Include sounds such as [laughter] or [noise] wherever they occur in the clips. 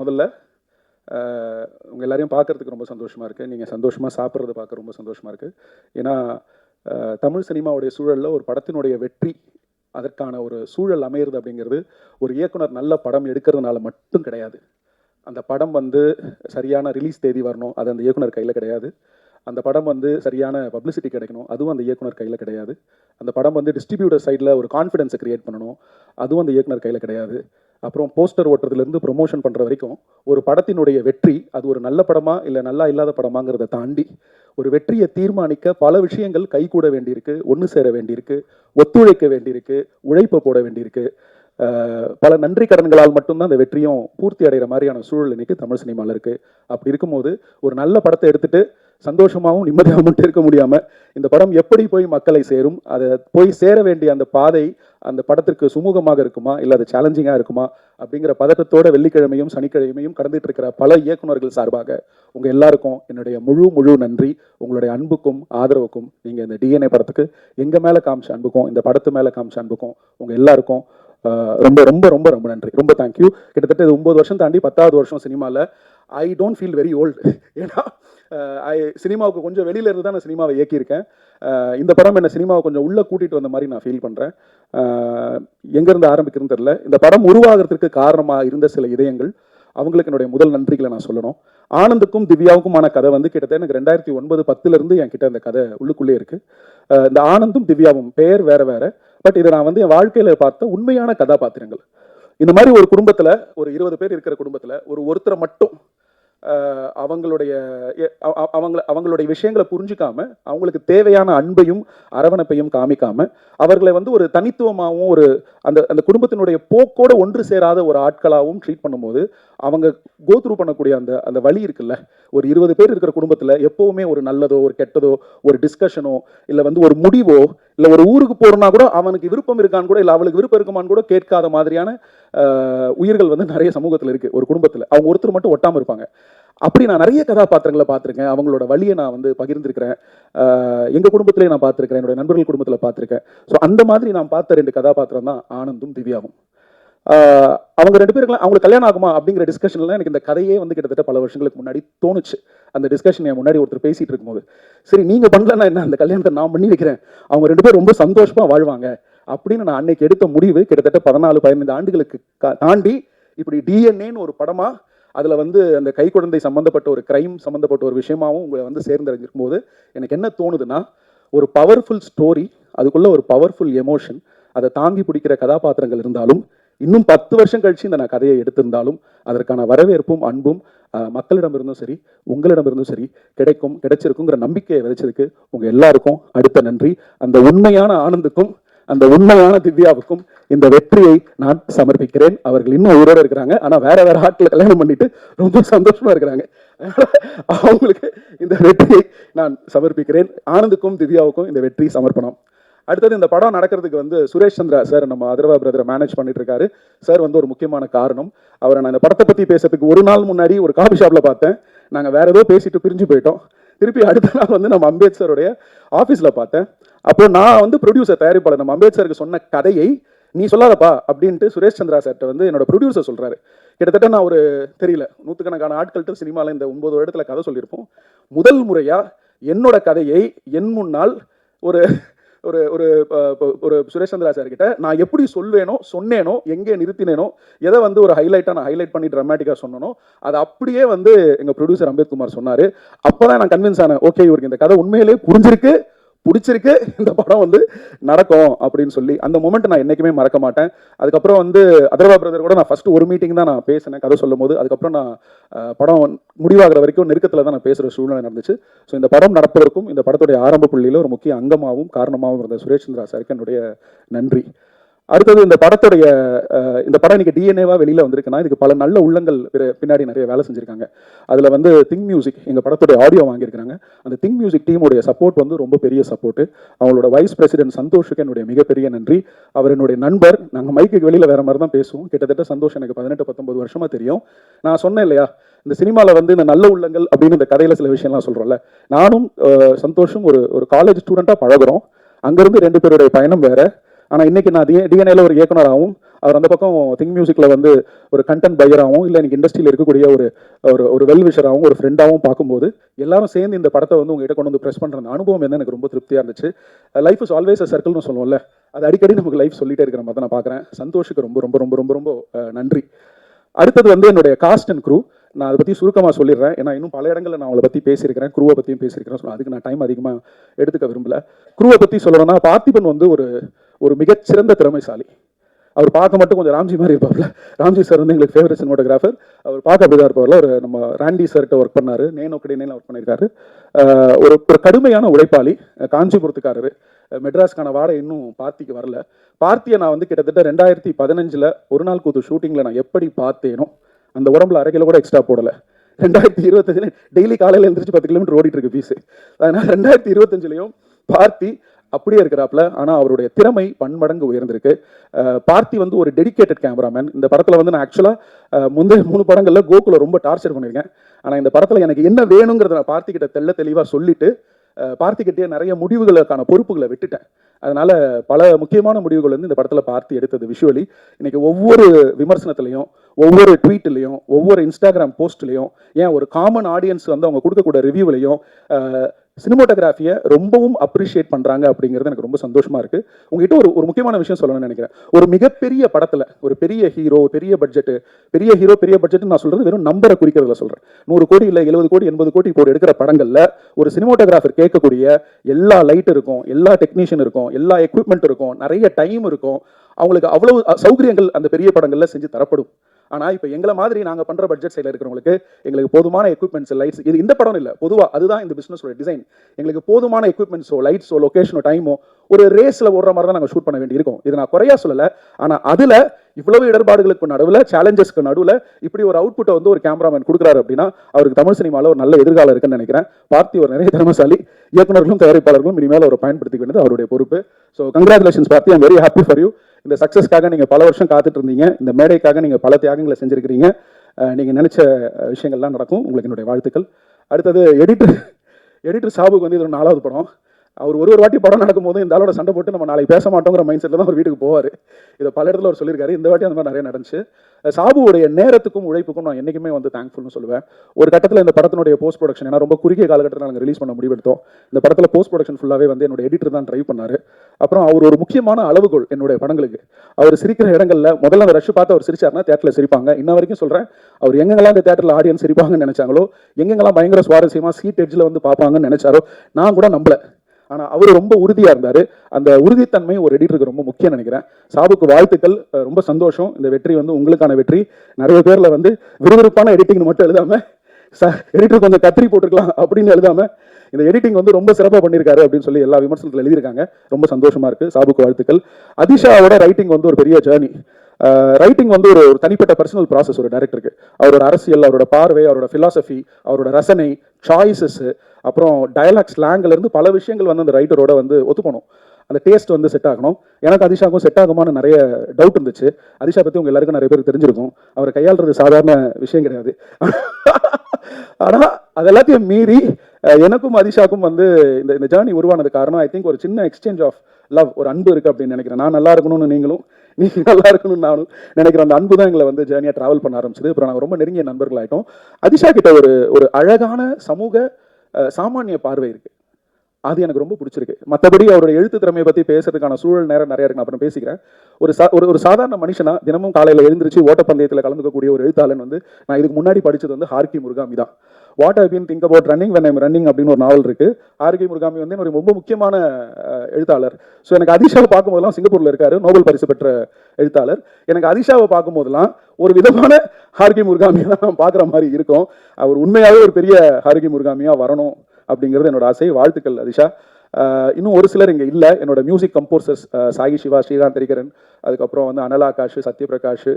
முதல்ல உங்கள் எல்லாரையும் பார்க்கறதுக்கு ரொம்ப சந்தோஷமாக இருக்குது நீங்கள் சந்தோஷமாக சாப்பிட்றத பார்க்க ரொம்ப சந்தோஷமாக இருக்குது ஏன்னா தமிழ் சினிமாவுடைய சூழலில் ஒரு படத்தினுடைய வெற்றி அதற்கான ஒரு சூழல் அமையிறது அப்படிங்கிறது ஒரு இயக்குனர் நல்ல படம் எடுக்கிறதுனால மட்டும் கிடையாது. அந்த படம் வந்து சரியான ரிலீஸ் தேதி வரணும் அது அந்த இயக்குனர் கையில் கிடையாது. அந்த படம் வந்து சரியான பப்ளிசிட்டி கிடைக்கணும். அதுவும் அந்த இயக்குனர் கையில் கிடையாது. அந்த படம் வந்து டிஸ்ட்ரிபியூட்டர் சைடில் ஒரு கான்ஃபிடன்ஸை க்ரியேட் பண்ணணும். அதுவும் அந்த இயக்குனர் கையில் கிடையாது. அப்புறம் போஸ்டர் ஓட்டுறதுலேருந்து ப்ரொமோஷன் பண்ணுற வரைக்கும் ஒரு படத்தினுடைய வெற்றி அது ஒரு நல்ல படமா இல்லை நல்லா இல்லாத படமாங்கிறத தாண்டி ஒரு வெற்றியை தீர்மானிக்க பல விஷயங்கள் கைகூட வேண்டியிருக்கு ஒன்று சேர வேண்டியிருக்கு ஒத்துழைக்க வேண்டியிருக்கு உழைப்பை போட வேண்டியிருக்கு. பல நன்றி கடன்களால் மட்டும்தான் அந்த வெற்றியும் பூர்த்தி அடைகிற மாதிரியான சூழல் இன்னைக்கு தமிழ் சினிமாவில் இருக்கு. அப்படி இருக்கும்போது ஒரு நல்ல படத்தை எடுத்துட்டு சந்தோஷமாகவும் நிம்மதியாகவும் மட்டும் இருக்க முடியாமல் இந்த படம் எப்படி போய் மக்களை சேரும் அதை போய் சேர வேண்டிய அந்த பாதை அந்த படத்திற்கு சுமூகமாக இருக்குமா இல்லை அது சேலஞ்சிங்காக இருக்குமா அப்படிங்கிற பதட்டத்தோட வெள்ளிக்கிழமையும் சனிக்கிழமையும் கடந்துட்டு இருக்கிற பல இயக்குனர்கள் சார்பாக உங்கள் எல்லாருக்கும் என்னுடைய முழு முழு நன்றி. உங்களுடைய அன்புக்கும் ஆதரவுக்கும் நீங்கள் இந்த டிஎன்ஏ படத்துக்கு எங்கள் மேலே காமிச்ச அன்புக்கும் இந்த படத்து மேலே காமிச்ச அன்புக்கும் உங்கள் எல்லாருக்கும் ரொம்ப ரொம்ப ரொம்ப ரொம்ப நன்றி. ரொம்ப தேங்க்யூ கிட்டத்தட்ட இது ஒன்பது வருஷம் தாண்டி பத்தாவது வருஷம் சினிமாவில் I don't feel very old ஏன்னா ஐ சினிமாவுக்கு கொஞ்சம் வெளியில இருந்து தான் நான் சினிமாவை இயக்கியிருக்கேன். இந்த படம் என்ன சினிமாவை கொஞ்சம் உள்ளே கூட்டிட்டு வந்த மாதிரி நான் ஃபீல் பண்ணுறேன் எங்கேருந்து ஆரம்பிக்கிறதுன்னு தெரில இந்த படம் உருவாகிறதுக்கு காரணமாக இருந்த சில இதயங்கள் அவங்களுக்கு என்னுடைய முதல் நன்றிகளை நான் சொல்லணும். ஆனந்துக்கும் திவ்யாவுக்குமான கதை வந்து கிட்டத்தட்ட எனக்கு ரெண்டாயிரத்தி ஒன்பது பத்துலேருந்து என்கிட்ட என் கதை உள்ளுக்குள்ளே இருக்கு. இந்த ஆனந்தும் திவ்யாவும் பெயர் வேறு வேறு. பட் இதை நான் வந்து என் வாழ்க்கையில் பார்த்த உண்மையான கதாபாத்திரங்கள். இந்த மாதிரி ஒரு குடும்பத்தில் ஒரு இருபது பேர் இருக்கிற குடும்பத்தில் ஒரு ஒருத்தரை மட்டும் அவங்களுடைய அவங்கள அவங்களுடைய விஷயங்களை புரிஞ்சுக்காம அவங்களுக்கு தேவையான அன்பையும் அரவணைப்பையும் காமிக்காம அவர்களை வந்து ஒரு தனித்துவமாகவும் ஒரு அந்த அந்த குடும்பத்தினுடைய போக்கோட ஒன்று சேராத ஒரு ஆட்களாகவும் ட்ரீட் பண்ணும்போது அவங்க கோத்ரூ பண்ணக்கூடிய அந்த அந்த வழி இருக்குல்ல? ஒரு இருபது பேர் இருக்கிற குடும்பத்தில் எப்போவுமே ஒரு நல்லதோ ஒரு கெட்டதோ ஒரு டிஸ்கஷனோ இல்லை வந்து ஒரு முடிவோ இல்ல ஒரு ஊருக்கு போறோம்னா கூட அவனுக்கு விருப்பம் இருக்கான்னு கூட இல்ல அவளுக்கு விருப்பம் இருக்குமான்னு கூட கேட்காத மாதிரியான உயிர்கள் வந்து நிறைய சமூகத்துல இருக்கு ஒரு குடும்பத்துல. அவங்க ஒருத்தர் மட்டும் ஒட்டாம இருப்பாங்க. அப்படி நான் நிறைய கதாபாத்திரங்களை பார்த்திருக்கேன். அவங்களோட வழியை நான் வந்து பகிர்ந்திருக்கிறேன். ஆஹ், குடும்பத்திலே நான் பார்த்துருக்கேன் என்னோட நண்பர்கள் குடும்பத்துல பார்த்துருக்கேன். ஸோ அந்த மாதிரி நான் பார்த்த ரெண்டு கதாபாத்திரம் தான் ஆனந்தும் திவ்யாவும். அவங்க ரெண்டு பேருக்குலாம் அவங்களுக்கு கல்யாணம் ஆகுமா அப்படிங்கிற டிஸ்கஷன்லாம் எனக்கு இந்த கதையே வந்து கிட்டத்தட்ட பல வருஷங்களுக்கு முன்னாடி தோணுச்சு. அந்த டிஸ்கஷன் என் முன்னாடி ஒருத்தர் பேசிட்டு இருக்கும்போது. சரி நீங்க பண்ணலன்னா என்ன? அந்த கல்யாணத்தை நான் பண்ணி வைக்கிறேன். அவங்க ரெண்டு பேரும் ரொம்ப சந்தோஷமா வாழ்வாங்க. அப்படின்னு நான் அன்னைக்கு எடுத்த முடிவு கிட்டத்தட்ட பதினாலு பதினைந்து ஆண்டுகளுக்கு தாண்டி இப்படி டிஎன்ஏன்னு ஒரு படமா அதில் வந்து அந்த கை குழந்தை ஒரு கிரைம் சம்மந்தப்பட்ட ஒரு விஷயமாவும் உங்களை வந்து சேர்ந்தடைஞ்சிருக்கும் போது எனக்கு என்ன தோணுதுன்னா ஒரு பவர்ஃபுல் ஸ்டோரி அதுக்குள்ள ஒரு பவர்ஃபுல் எமோஷன் அதை தாங்கி பிடிக்கிற கதாபாத்திரங்கள் இருந்தாலும் இன்னும் பத்து வருஷம் கழிச்சு இந்த நான் கதையை எடுத்திருந்தாலும் அதற்கான வரவேற்பும் அன்பும் மக்களிடமிருந்தும் சரி உங்களிடமிருந்தும் சரி கிடைக்கும் கிடைச்சிருக்குங்கிற நம்பிக்கையை விதைச்சதுக்கு உங்க எல்லாருக்கும் அடுத்த நன்றி. அந்த உண்மையான ஆனந்துக்கும் அந்த உண்மையான திவ்யாவுக்கும் இந்த வெற்றியை நான் சமர்ப்பிக்கிறேன். அவர்கள் இன்னும் உயிரோடு இருக்கிறாங்க. ஆனா வேற வேற ஆட்களை கல்யாணம் பண்ணிட்டு ரொம்ப சந்தோஷமா இருக்கிறாங்க. அவங்களுக்கு இந்த வெற்றியை நான் சமர்ப்பிக்கிறேன். ஆனந்துக்கும் திவ்யாவுக்கும் இந்த வெற்றி சமர்ப்பணம். அடுத்தது இந்த படம் நடக்கிறதுக்கு வந்து சுரேஷ் சந்திரா சார் நம்ம அதர்வா பிரதரை மேனேஜ் பண்ணிட்டு இருக்காரு சார் வந்து ஒரு முக்கியமான காரணம். அவரை நான் இந்த படத்தை பற்றி பேசுறதுக்கு ஒரு நாள் முன்னாடி ஒரு காஃபி ஷாப்பில் பார்த்தேன். நாங்கள் வேற ஏதோ பேசிட்டு பிரிஞ்சு போயிட்டோம். திருப்பி அடுத்த நாள் வந்து நம்ம அம்பேத்கருடைய ஆஃபீஸில் பார்த்தேன். அப்போ நான் வந்து ப்ரொடியூசர் தயாரிப்பாளர் நம்ம அம்பேத்கருக்கு சொன்ன கதையை நீ சொல்லாதப்பா அப்படின்ட்டு சுரேஷ் சந்திரா சார்ட்ட வந்து என்னோட ப்ரொடியூசர் சொல்கிறாரு கிட்டத்தட்ட நான் ஒரு தெரியல நூற்றுக்கணக்கான ஆட்கள்கிட்ட சினிமாவில் இந்த ஒன்பது இடத்துல கதை சொல்லியிருப்போம். முதல் முறையாக என்னோட கதையை என் முன்னால் ஒரு ஒரு ஒரு ஒரு சுரேஷ் சந்திரா சார் கிட்ட நான் எப்படி சொல்வேனோ சொன்னேனோ எங்கே நிறுத்தினேனோ எதை வந்து ஒரு ஹைலைட்டாக நான் ஹைலைட் பண்ணி ட்ரமேட்டிக்காக சொன்னனோ அது அப்படியே வந்து எங்கள் ப்ரொடியூசர் அம்பேத்குமார் சொன்னார். அப்போ தான் நான் கன்வின்ஸ் ஆனேன் ஓகே இவருக்கு இந்த கதை உண்மையிலே புரிஞ்சிருக்கு. பிடிச்சிருக்கு. இந்த படம் வந்து நடக்கும் அப்படின்னு சொல்லி அந்த மூமெண்ட் நான் என்றைக்குமே மறக்க மாட்டேன். அதுக்கப்புறம் வந்து அதர்வா பிரதர் கூட நான் ஃபஸ்ட்டு ஒரு மீட்டிங் தான் நான் பேசினேன் கதை சொல்லும் போது அதுக்கப்புறம் நான் படம் முடிவாகிற வரைக்கும் நெருக்கத்தில் தான் நான் பேசுகிற சூழ்நிலை நடந்துச்சு. ஸோ இந்த படம் நடப்பதற்கும் இந்த படத்துடைய ஆரம்ப புள்ளியில் ஒரு முக்கிய அங்கமாகவும் காரணமாகவும் இருந்த சுரேஷ் சந்திரா சாருக்கு என்னுடைய நன்றி. அடுத்தது இந்த படத்துடைய இந்த படம் இன்னைக்கு டிஎன்ஏவா வெளியில வந்திருக்குன்னா இதுக்கு பல நல்ல உள்ளங்கள் பின்னாடி நிறைய வேலை செஞ்சிருக்காங்க. அதுல வந்து திங் மியூசிக் எங்க படத்துடைய ஆடியோ வாங்கியிருக்காங்க அந்த திங் மியூசிக் டீமுடைய சப்போர்ட் வந்து ரொம்ப பெரிய சப்போர்ட் அவங்களோட வைஸ் பிரசிடென்ட் சந்தோஷுக்கு என்னுடைய மிகப்பெரிய நன்றி. அவர் என்னுடைய நண்பர். நாங்கள் மைக்கு வெளியில வேற மாதிரி தான் பேசுவோம். கிட்டத்தட்ட சந்தோஷ் எனக்கு பதினெட்டு பத்தொன்பது வருஷமா தெரியும். நான் சொன்னேன் இல்லையா இந்த சினிமாவில் வந்து இந்த நல்ல உள்ளங்கள் அப்படின்னு இந்த கதையில சில விஷயம்லாம் சொல்றோம்ல. நானும் சந்தோஷம் ஒரு ஒரு காலேஜ் ஸ்டூடெண்ட்டாக பழகுறோம். அங்கிருந்து ரெண்டு பேருடைய பயணம் வேற. ஆனால் இன்றைக்கி நான் டிஎன்ஏல ஒரு இயக்குனராகவும் அவர் அந்த பக்கம் திங் மியூசிக்கில் வந்து ஒரு கண்டென்ட் பையராகவும் இல்லை எனக்கு இண்டஸ்ட்ரியில் இருக்கக்கூடிய ஒரு ஒரு ஒரு வெல் விஷராகவும் ஒரு ஃப்ரெண்டாகவும் பார்க்கும்போது எல்லாரும் சேர்ந்து இந்த படத்தை வந்து உங்ககிட்ட கொண்டு வந்து ப்ரெஸ் பண்ணுற அந்த அனுபவம் வந்து எனக்கு ரொம்ப திருப்தியாக இருந்துச்சு. லைஃப் இஸ் ஆல்வேஸ் அ சர்க்கிள்னு சொல்லுவோம்ல அது அடிக்கடி நமக்கு லைஃப் சொல்லிட்டே இருக்கிற மாதிரி தான் நான் பார்க்குறேன். சந்தோஷுக்கு ரொம்ப ரொம்ப ரொம்ப ரொம்ப ரொம்ப நன்றி. அடுத்தது வந்து என்னுடைய காஸ்ட் அண்ட் க்ரூ நான் அதை பற்றி சுருக்கமாக சொல்லிடுறேன். ஏன்னா இன்னும் பல இடங்களில் நான் அவளை பற்றி பேசியிருக்கிறேன். குருவை பற்றியும் பேசியிருக்கிறேன். ஸோ அதுக்கு நான் டைம் அதிகமாக எடுத்துக்க விரும்பல. குருவை பற்றி சொல்லணும்னா பார்த்திபன் வந்து ஒரு ஒரு மிகச்சிறந்த திறமைசாலி. அவர் பார்க்க மட்டும் கொஞ்சம் ராம்ஜி மாதிரி இருப்பார்ல. ராம்ஜி சார் வந்து எங்களுக்கு ஃபேவரட் சினிமாட்டோகிராஃபர் அவர் பார்க்க அப்படிதான் இருப்பார்ல. ஒரு நம்ம ராண்டி சார்கிட்ட ஒர்க் பண்ணார். நேனோ கடையில ஒர்க் பண்ணியிருக்காரு. ஒரு ஒரு கடுமையான உழைப்பாளி காஞ்சிபுரத்துக்காரர். மெட்ராஸ்க்கான வாடகை இன்னும் பார்த்திக்கு வரல. பார்த்தியை நான் வந்து கிட்டத்தட்ட ரெண்டாயிரத்தி பதினஞ்சில் ஒரு நாள் கூத்து ஷூட்டிங்கில் நான் எப்படி பார்த்தேனோ அந்த உடம்புல அரை கிலோ கூட எக்ஸ்ட்ரா போடலை. ரெண்டாயிரத்தி இருபத்தஞ்சில் டெய்லி காலையில் எழுந்திரிச்சு பத்து கிலோமீட்டர் ஓடிட்டு இருக்கு அதனால் ரெண்டாயிரத்தி இருபத்தஞ்சிலையும் பார்த்தி அப்படியே இருக்கிறாப்ல ஆனால் அவருடைய திறமை பன்மடங்கு உயர்ந்திருக்கு. பார்த்தி வந்து ஒரு டெடிகேட்டட் கேமராமேன் இந்த படத்தில் வந்து நான் ஆக்சுவலாக முந்தைய மூணு படங்களில் கோகுல ரொம்ப டார்ச்சர் பண்ணியிருக்கேன். ஆனால் இந்த படத்தில் எனக்கு என்ன வேணுங்கிறத நான் பார்த்திக்கிட்ட தெள்ள தெளிவாக சொல்லிட்டு பார்த்திக்கிட்டே நிறைய முடிவுகளுக்கான பொறுப்புகளை விட்டுட்டேன். அதனால பல முக்கியமான முடிவுகள் வந்து இந்த படத்தில் பார்த்து எடுத்தது விஷுவலி இன்னைக்கு ஒவ்வொரு விமர்சனத்திலையும் ஒவ்வொரு ட்வீட்லையும் ஒவ்வொரு இன்ஸ்டாகிராம் போஸ்ட்லையும் ஏன் ஒரு காமன் ஆடியன்ஸ் வந்து அவங்க கொடுக்கக்கூடிய ரிவ்யூவிலையும் சினிமோட்டோகிராஃபியை ரொம்பவும் அப்ரிஷியேட் பண்றாங்க அப்படிங்கிறது எனக்கு ரொம்ப சந்தோஷமா இருக்கு. உங்ககிட்ட ஒரு ஒரு முக்கியமான விஷயம் சொல்லணும்னு நினைக்கிறேன். ஒரு மிகப்பெரிய படத்துல ஒரு பெரிய ஹீரோ பெரிய பட்ஜெட்டு பெரிய ஹீரோ பெரிய பட்ஜெட்னு நான் சொல்கிறது வெறும் நம்பரை குறிக்கிறதுல சொல்றேன். நூறு கோடி இல்லை எழுபது கோடி எண்பது கோடி இப்போ எடுக்கிற படங்களில் ஒரு சினிமோட்டோகிராஃபர் கேட்கக்கூடிய எல்லா லைட் இருக்கும் எல்லா டெக்னீஷியன் இருக்கும் எல்லா எக்யூப்மெண்ட் இருக்கும் நிறைய டைம் இருக்கும். அவங்களுக்கு அவ்வளவு சௌகரியங்கள் அந்த பெரிய படங்களில் செஞ்சு தரப்படும். ஆனால் இப்போ எங்களை மாதிரி நாங்கள் பண்ணுற பட்ஜெட் சைடில் இருக்கிறவங்களுக்கு எங்களுக்கு போதுமான எக்யூப்மெண்ட்ஸ் லைட்ஸ் இது இந்த படம் இல்லை. பொதுவாக அதுதான் இந்த பிஸ்னஸோட டிசைன் எங்களுக்கு போதுமான எக்யூப்மெண்ட்ஸோ லைட்ஸோ லொகேஷனோ டைமோ ஒரு ரேஸில் ஓடுற மாதிரி தான் நாங்கள் ஷூட் பண்ண வேண்டியிருக்கும். இது நான் குறையா சொல்லலை. ஆனால் அதில் இவ்வளவு இடர்பாடுகளுக்கு நடுவில் சேலஞ்சஸ்க்கு நடுவில் இப்படி ஒரு அவுட்புட்டை வந்து ஒரு கேமராமேன் கொடுக்குறாரு அப்படின்னா அவருக்கு தமிழ் சினிமாவில் ஒரு நல்ல எதிர்காலம் இருக்குன்னு நினைக்கிறேன். பார்த்தி ஒரு நிறைய திறமசாலி இயக்குனர்களும் தயாரிப்பாளர்களும் இனிமேல் அவரை பயன்படுத்திக்க வேண்டியது அவருடைய பொறுப்பு. So congratulations Parthi. I'm very happy for you இந்த சக்ஸஸ்க்காக நீங்க பல வருஷம் காத்துட்டு இருந்தீங்க இந்த மேடைக்காக நீங்க பல தியாகங்களை செஞ்சிருக்கிறீங்க. நீங்கள் நீங்க நினைச்ச விஷயங்கள்லாம் நடக்கும். உங்களுக்கு என்னுடைய வாழ்த்துக்கள். அடுத்தது எடிட்டர் எடிட்டர் சாபுக்கு வந்து இது ஒரு நாலாவது படம். அவர் ஒரு ஒரு வாட்டி படம் நடக்கும்போது இந்த ஆளோட சண்டை போட்டு நம்ம நாளைக்கு பேச மாட்டோங்கிற மைண்ட் செட்டில் தான் அவர் வீட்டுக்கு போவார். இதை பல இடத்துல அவர் சொல்லியிருக்காரு. இந்த வாட்டி அந்த மாதிரி நிறைய நடந்துச்சு. சாபுவுடைய நேரத்துக்கும் உழைப்புக்கும் நான் என்றைக்குமே வந்து தேங்க்ஃபுல்னு சொல்லுவேன். ஒரு கட்டத்தில் இந்த படத்தினுடைய போஸ்ட் ப்ரொடக்ஷன் ஏன்னா ரொம்ப குறுகிய காலகட்டத்தில் நாங்கள் ரிலீஸ் பண்ண முடிவெடுத்தோம். இந்த படத்தில் போஸ்ட் ப்ரொடக்ஷன் ஃபுல்லாகவே வந்து என்னோட எடிட்டர் தான் ட்ரைவ் பண்ணார். அப்புறம் அவர் ஒரு முக்கியமான அளவுகோல் என்னுடைய படங்களுக்கு. அவர் சிரிக்கிற இடங்களில் முதல்ல அந்த ரஷ் பார்த்து அவர் சிரிச்சார்னா தேட்டரில் சிரிப்பாங்க. இன்ன வரைக்கும் சொல்கிறேன் அவர் எங்கெங்கெல்லாம் இந்த தேட்டரில் ஆடியன்ஸ் சிரிப்பாங்கன்னு நினைச்சாங்களோ எங்கெங்கெல்லாம் பயங்கர சுவாரஸ்யமாக சீட் எட்ஜில் வந்து பார்ப்பாங்கன்னு நினைச்சாரோ நான் கூட நம்பல. ஆனால் அவர் ரொம்ப உறுதியாக இருந்தார். அந்த உறுதித்தன்மை ஒரு எடிட்டருக்கு ரொம்ப முக்கியம் நினைக்கிறேன். சாபுக்கு வாழ்த்துக்கள். ரொம்ப சந்தோஷம். இந்த வெற்றி வந்து உங்களுக்கான வெற்றி. நிறைய பேரில் வந்து விறுவிறுப்பான எடிட்டிங் மட்டும் எழுதாம எடிட்டர் கொஞ்சம் கத்திரி போட்டுருக்கலாம் அப்படின்னு எழுதாம இந்த எடிட்டிங் வந்து ரொம்ப சிறப்பாக பண்ணியிருக்காரு அப்படின்னு சொல்லி எல்லா விமர்சனத்தில் எழுதியிருக்காங்க. ரொம்ப சந்தோஷமா இருக்கு. சாபுக்கு வாழ்த்துக்கள். அதிஷாவோட ரைட்டிங் வந்து ஒரு பெரிய ஜேர்னி ரைட்டிங் வந்து ஒரு ஒரு தனிப்பட்ட பர்சனல் ப்ராசஸ் ஒரு டேரக்டருக்கு அவரோட அரசியல் அவரோட பார்வை அவரோட ஃபிலாசபி அவரோட ரசனை சாய்ஸஸ் அப்புறம் டயலாக் ஸ்லாங்ல இருந்து பல விஷயங்கள் வந்து அந்த ரைட்டரோட வந்து ஒத்துக்கணும் அந்த டேஸ்ட் வந்து செட் ஆகணும். எனக்கு அதிஷாக்கும் செட் ஆகுமான்னு நிறைய டவுட் இருந்துச்சு. அதிஷா பற்றி உங்கள் எல்லாருக்கும் நிறைய பேருக்கு தெரிஞ்சிருக்கும். அவரை கையாளுறது சாதாரண விஷயம் கிடையாது. [laughs] ஆனால் அது எல்லாத்தையும் மீறி எனக்கும் அதிஷாக்கும் வந்து இந்த இந்த ஜேர்னி உருவானது காரணம் ஐ திங்க் ஒரு சின்ன எக்ஸ்சேஞ்ச் ஆஃப் லவ் ஒரு அன்பு இருக்கு அப்படின்னு நினைக்கிறேன். நான் நல்லா இருக்கணும்னு நீங்களும் நீ நல்லா இருக்கணும்னு நானும் நினைக்கிற அந்த அன்பு தான் எங்களை வந்து ஜேர்னியாக டிராவல் பண்ண ஆரம்பிச்சது. அப்புறம் நாங்கள் ரொம்ப நெருங்கிய நண்பர்களாயிட்டோம். அதிஷா கிட்ட ஒரு ஒரு அழகான சமூக சாமானிய பார்வை இருக்குது அது எனக்கு ரொம்ப பிடிச்சிருக்கு. மற்றபடி அவருடைய எழுத்து திறமையை பற்றி பேசுறதுக்கான சூழல் நேரம் நிறைய இருக்கு. நான் அப்புறம் பேசிக்கிறேன். ஒரு சா ஒரு ஒரு சாதாரண மனுஷனா தினமும் காலையில் எழுந்திருச்சு ஓட்டப்பந்தயத்தில் கலந்துக்கக்கூடிய ஒரு எழுத்தாளன் வந்து நான் இதுக்கு முன்னாடி படித்தது வந்து ஹார்கி முருகாமி தான். What I been think about running when I'm running அப்படின்னு ஒரு நாவல் இருக்கு. ஹார்கி முருகாமி வந்து ஒரு ரொம்ப முக்கியமான எழுத்தாளர். ஸோ எனக்கு அதிஷாவை பார்க்கும்போதெல்லாம் சிங்கப்பூரில் இருக்காரு. நோபல் பரிசு பெற்ற எழுத்தாளர். எனக்கு அதிஷாவை பார்க்கும்போதெல்லாம் ஒரு விதமான ஹார்கி முருகாமியை தான் நான் பார்க்குற மாதிரி இருக்கும். அவர் உண்மையாகவே ஒரு பெரிய ஹார்கி முருகாமியாக வரணும். அப்படிங்கிறது என்னோட ஆசை. வாழ்த்துக்கள் அதிஷா. இன்னும் ஒரு சிலர் இங்கே இல்லை. என்னோட மியூசிக் கம்போசர்ஸ் சாகி சிவா ஸ்ரீராம் தெரிகரன் அதுக்கப்புறம் வந்து அனலாகாஷ் சத்யபிரகாஷ்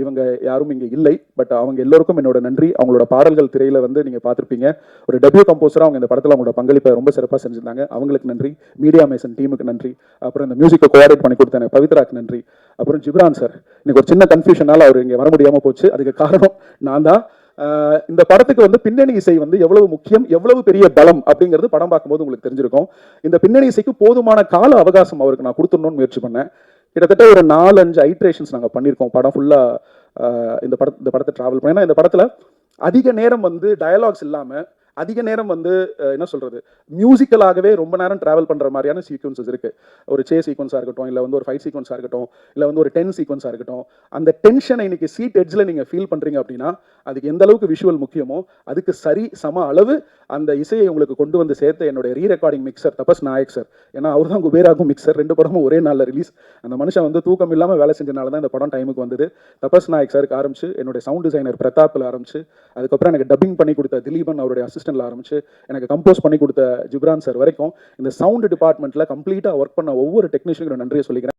இவங்க யாரும் இங்கே இல்லை. பட் அவங்க எல்லோருக்கும் என்னோட நன்றி. அவங்களோட பாடல்கள் திரையில் வந்து நீங்கள் பார்த்துருப்பீங்க. ஒரு டெபியூ கம்போசராக அவங்க இந்த படத்தில் அவங்களோட பங்களிப்பை ரொம்ப சிறப்பாக செஞ்சிருந்தாங்க. அவங்களுக்கு நன்றி. மீடியா மேசன் டீமுக்கு நன்றி. அப்புறம் இந்த மியூசிக்கை கோஆர்டேட் பண்ணி கொடுத்தேன் பவித்ராக்கு நன்றி. அப்புறம் ஜிப்ரான் சார். இன்னைக்கு ஒரு சின்ன கன்ஃபியூஷனால் அவர் இங்கே வர முடியாமல் போச்சு. அதுக்கு காரணம் நான் தான். இந்த படத்துக்கு வந்து பின்னணி இசை வந்து எவ்வளவு முக்கியம் எவ்வளவு பெரிய பலம் அப்படிங்கிறது படம் பார்க்கும்போது உங்களுக்கு தெரிஞ்சிருக்கும். இந்த பின்னணி இசைக்கு போதுமான கால அவகாசம் அவருக்கு நான் கொடுத்துடணும்னு முயற்சி பண்ணேன். கிட்டத்தட்ட ஒரு நாலு அஞ்சு ஐட்ரேஷன்ஸ் நாங்கள் பண்ணியிருக்கோம். படம் ஃபுல்லாக இந்த பட இந்த படத்தை ட்ராவல் பண்ணி ஏன்னா இந்த படத்தில் அதிக நேரம் வந்து டயலாக்ஸ் இல்லாமல் அதிக நேரம் வந்து என்ன சொல்கிறது மியூசிக்கலாகவே ரொம்ப நேரம் டிராவல் பண்ணுற மாதிரியான சீக்வன்சஸ் இருக்குது ஒரு சே சீக்வன்ஸாக இருக்கட்டும் இல்லை வந்து ஒரு ஃபைட் சீக்வன்ஸாக இருக்கட்டும் இல்லை வந்து ஒரு டென் சீக்வன்ஸாக இருக்கட்டும். அந்த டென்ஷனை இன்னைக்கு சீட் எட்ஜில் நீங்கள் ஃபீல் பண்ணுறீங்க அப்படின்னா அதுக்கு எந்த அளவுக்கு விஷுவல் முக்கியமோ அதுக்கு சரி சம அளவு அந்த இசையை உங்களுக்கு கொண்டு வந்து சேர்த்த என்னுடைய ரீ ரெக்கார்டிங் மிக்சர் தபஸ் நாயக் சார் ஏன்னா அவர் தான் குபேராகும் மிக்சர் ரெண்டு படமும் ஒரே நாளில் ரிலீஸ் அந்த மனுஷன் வந்து தூக்கம் இல்லாமல் வேலை செஞ்சனால தான் இந்த படம் டைமுக்கு வந்தது. தபஸ் நாயக் சாருக்கு ஆரம்பிச்சு என்னுடைய சவுண்ட் டிசைனர் பிரதாப்பில் ஆரம்பிச்சு அதுக்கப்புறம் எனக்கு டப்பிங் பண்ணி கொடுத்த திலீபன் அவருடைய அசிஸ்டன்ட்ல ஆரம்பிச்சு எனக்கு கம்போஸ் பண்ணி கொடுத்த ஜிப்ரான் சார் வரைக்கும் இந்த சவுண்ட் டிபார்ட்மெண்ட்ல கம்ப்ளீட்டாக ஒர்க் பண்ண ஒவ்வொரு டெக்னீஷியனுக்கு நன்றியை சொல்லிக்கிறேன்.